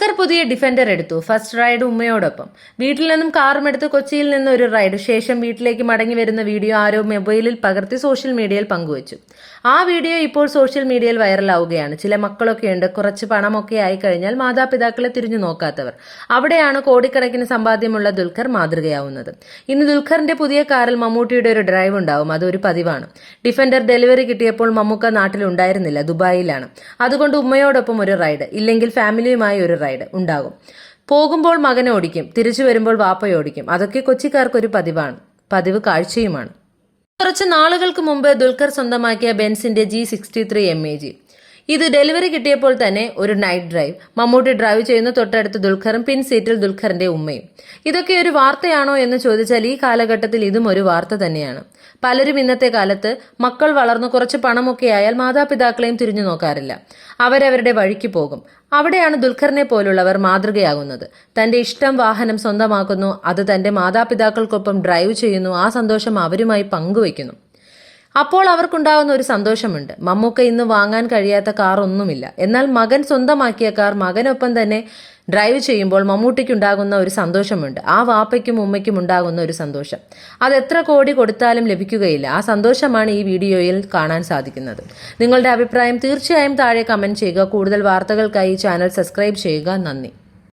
ദുൽഖർ പുതിയ ഡിഫൻഡർ എടുത്തു. First ride ഉമ്മയോടൊപ്പം. വീട്ടിൽ നിന്നും കാറും എടുത്ത് കൊച്ചിയിൽ നിന്ന് ഒരു റൈഡ്. ശേഷം വീട്ടിലേക്ക് മടങ്ങി വരുന്ന വീഡിയോ ആരോ മൊബൈലിൽ പകർത്തി സോഷ്യൽ മീഡിയയിൽ പങ്കുവച്ചു. ആ വീഡിയോ ഇപ്പോൾ സോഷ്യൽ മീഡിയയിൽ വൈറലാവുകയാണ്. ചില മക്കളൊക്കെയുണ്ട് കുറച്ച് പണമൊക്കെ ആയി കഴിഞ്ഞാൽ മാതാപിതാക്കളെ തിരിഞ്ഞു നോക്കാത്തവർ. അവിടെയാണ് കോടിക്കണക്കിന് സമ്പാദ്യമുള്ള ദുൽഖർ മാതൃകയാവുന്നത്. ഇന്ന് ദുൽഖറിന്റെ പുതിയ കാറിൽ മമ്മൂട്ടിയുടെ ഒരു ഡ്രൈവ് ഉണ്ടാവും. അതൊരു പതിവാണ്. ഡിഫൻഡർ ഡെലിവറി കിട്ടിയപ്പോൾ മമ്മൂക്ക നാട്ടിലുണ്ടായിരുന്നില്ല ദുബായിലാണ്. അതുകൊണ്ട് ഉമ്മയോടൊപ്പം ഒരു റൈഡ്. ഇല്ലെങ്കിൽ ഫാമിലിയുമായി ഒരു റൈഡ് ഉണ്ടാകും. പോകുമ്പോൾ മകനെ ഓടിക്കും തിരിച്ചു വരുമ്പോൾ വാപ്പ ഓടിക്കും. അതൊക്കെ കൊച്ചിക്കാർക്കൊരു പതിവാണ് പതിവ് കാഴ്ചയുമാണ്. കുറച്ച് നാളുകൾക്ക് മുമ്പ് ദുൽഖർ സ്വന്തമാക്കിയ ബെൻസിന്റെ G sixty three M A G ഇത് ഡെലിവറി കിട്ടിയപ്പോൾ തന്നെ ഒരു നൈറ്റ് ഡ്രൈവ് മമ്മൂട്ടി ഡ്രൈവ് ചെയ്യുന്ന തൊട്ടടുത്ത് ദുൽഖറും പിൻ സീറ്റിൽ ദുൽഖറിന്റെ ഉമ്മയും. ഇതൊക്കെ ഒരു വാർത്തയാണോ എന്ന് ചോദിച്ചാൽ ഈ കാലഘട്ടത്തിൽ ഇതും ഒരു വാർത്ത തന്നെയാണ്. പലരും ഇന്നത്തെ കാലത്ത് മക്കൾ വളർന്നു കുറച്ച് പണമൊക്കെ ആയാൽ മാതാപിതാക്കളെയും തിരിഞ്ഞു നോക്കാറില്ല. അവരവരുടെ വഴിക്ക് പോകും. അവിടെയാണ് ദുൽഖറിനെ പോലുള്ളവർ മാതൃകയാകുന്നത്. തന്റെ ഇഷ്ടം വാഹനം സ്വന്തമാക്കുന്നു. അത് തന്റെ മാതാപിതാക്കൾക്കൊപ്പം ഡ്രൈവ് ചെയ്യുന്നു. ആ സന്തോഷം അവരുമായി പങ്കുവയ്ക്കുന്നു. അപ്പോൾ അവർക്കുണ്ടാകുന്ന ഒരു സന്തോഷമുണ്ട്. മമ്മൂക്ക ഇന്ന് വാങ്ങാൻ കഴിയാത്ത കാർ ഒന്നുമില്ല. എന്നാൽ മകൻ സ്വന്തമാക്കിയ കാർ മകനൊപ്പം തന്നെ ഡ്രൈവ് ചെയ്യുമ്പോൾ മമ്മൂട്ടിക്കുണ്ടാകുന്ന ഒരു സന്തോഷമുണ്ട്. ആ വാപ്പയ്ക്കും ഉമ്മയ്ക്കും ഉണ്ടാകുന്ന ഒരു സന്തോഷം. അത് എത്ര കോടി കൊടുത്താലും ലഭിക്കുകയില്ല. ആ സന്തോഷമാണ് ഈ വീഡിയോയിൽ കാണാൻ സാധിക്കുന്നത്. നിങ്ങളുടെ അഭിപ്രായം തീർച്ചയായും താഴെ കമന്റ് ചെയ്യുക. കൂടുതൽ വാർത്തകൾക്കായി ചാനൽ സബ്സ്ക്രൈബ് ചെയ്യുക. നന്ദി.